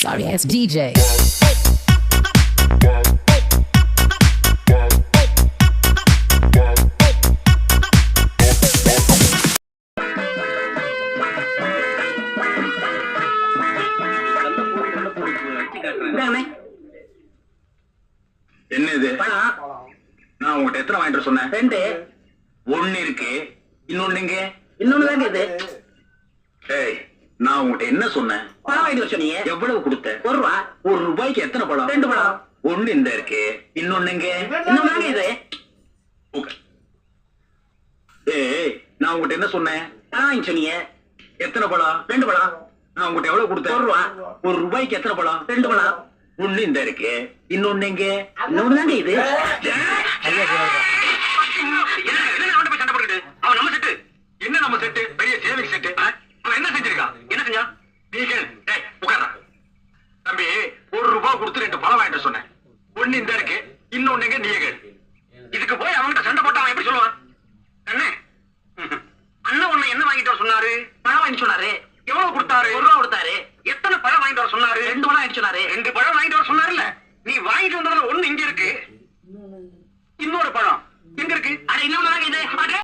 Sorry ass DJ. இந்தாங்கண்ணே. என்ன இது பழம் நான் உங்ககிட்ட எத்தனை வாங்கிட்டு சொன்னேன்? ரெண்டு. ஒண்ணு இருக்கு இன்னொன்னு எங்க? இன்னொன்னு தாங்க இது. என்ன சொன்னேன் பழம் வாங்கிட்டு சொன்னீங்க. எவ்வளவு கொடுத்த? ஒரு ரூபா. ஒரு ரூபாய்க்கு எத்தனை பழம்? ரெண்டு பழம். ஒண்ணு இந்த இருக்கு இன்னொன்னு எங்க இன்னொன்னு தாங்க இது. ஏய் நான் உங்ககிட்ட என்ன சொன்னேன்? பழம் வாங்கி சொன்னீங்க. எத்தனை பழம்? ரெண்டு பழம். நான் உங்ககிட்ட எவ்வளவு கொடுத்தேன்? ஒரு ரூபா. ஒரு ரூபாய்க்கு எத்தனை பழம்? ரெண்டு பழம். ஒண்ணு இந்த இருக்கு இன்னொன்னு எங்க இன்னொன்னு தாங்க இது. கொடுத்து ரெண்டு பழம் வாங்கிட்டு சொன்னேன். ஒண்ணு இந்த இருக்கு இன்னொன்னு நீ கேடு இதுக்கு போய் அவன்கிட்ட சண்டை போட்டு அவன் எப்படி சொல்லுவான்? அண்ணே அண்ணன் உன்னை என்ன வாங்கிட்டு வர சொன்னாரு? பழம் வாங்கி சொன்னாரு. எவ்வளவு கொடுத்தாரு? ஒரு ரூபா கொடுத்தாரு. எத்தனை பழம் வாங்கிட்டு வர சொன்னாரு? ரெண்டு பழம் வாங்கிட்டு சொன்னாரு. ரெண்டு பழம் வாங்கிட்டு வர சொன்னாருல்ல. நீ வாங்கிட்டு வந்ததுல ஒண்ணு இங்க இருக்கு.